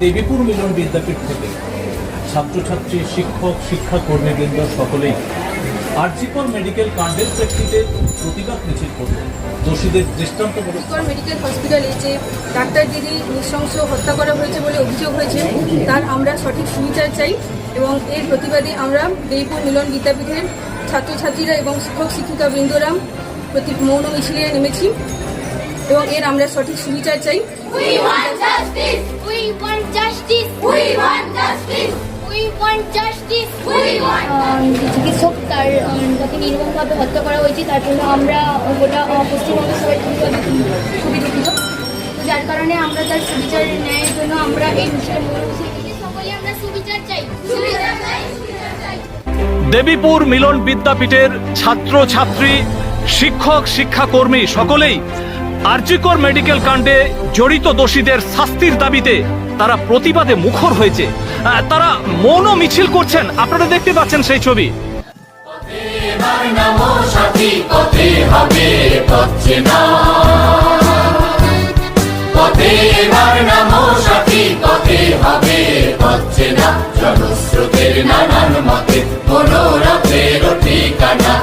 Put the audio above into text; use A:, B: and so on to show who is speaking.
A: দেবীপুর মিলন বিদ্যাপীঠ থেকে ছাত্রছাত্রী শিক্ষক শিক্ষা শিক্ষাকর্মীবৃন্দ সকলেই আরজিকর মেডিকেল কাণ্ডের প্রেক্ষিতে প্রতিবাদ মিছিল করলেন দোষীদের দৃষ্টান্তমূলক
B: মেডিকল মেডিকেল হসপিটালে যে ডাক্তার দিদি নৃশংস হত্যা করা হয়েছে বলে অভিযোগ হয়েছে তার আমরা সঠিক সুবিচার চাই এবং এর প্রতিবাদে আমরা দেইপুর মিলন বিদ্যাপীঠের ছাত্রছাত্রীরা এবং শিক্ষক শিক্ষিকা বৃন্দরা প্রতি মৌন মিছিলে নেমেছি এবং এর আমরা সঠিক সুবিচার চাই।
C: Justice. We want justice. We want
D: যে চিকিৎসক তার তাকে নির্মমভাবে হত্যা করা হয়েছে। তার জন্য আমরা গোটা আহ, পশ্চিমবঙ্গের সবাই খুবই খুবই দুঃখিত তো যার কারণে আমরা তার সুবিচার ন্যায়ের জন্য আমরা এই মূল
C: সকলে আমরা সুবিচার চাই। সুবিচার চাই সুবিচার চাই।
E: দেবীপুর মিলন বিদ্যাপীঠের ছাত্র ছাত্রী শিক্ষক শিক্ষাকর্মী সকলেই আরজিকর মেডিকেল কাণ্ডে জড়িত দোষীদের শাস্তির দাবিতে তারা প্রতিবাদে মুখর হয়েছে তারা মৌন মিছিল করছেন আপনারা দেখতে পাচ্ছেন সেই ছবি
F: নানান মতে ঠিকানা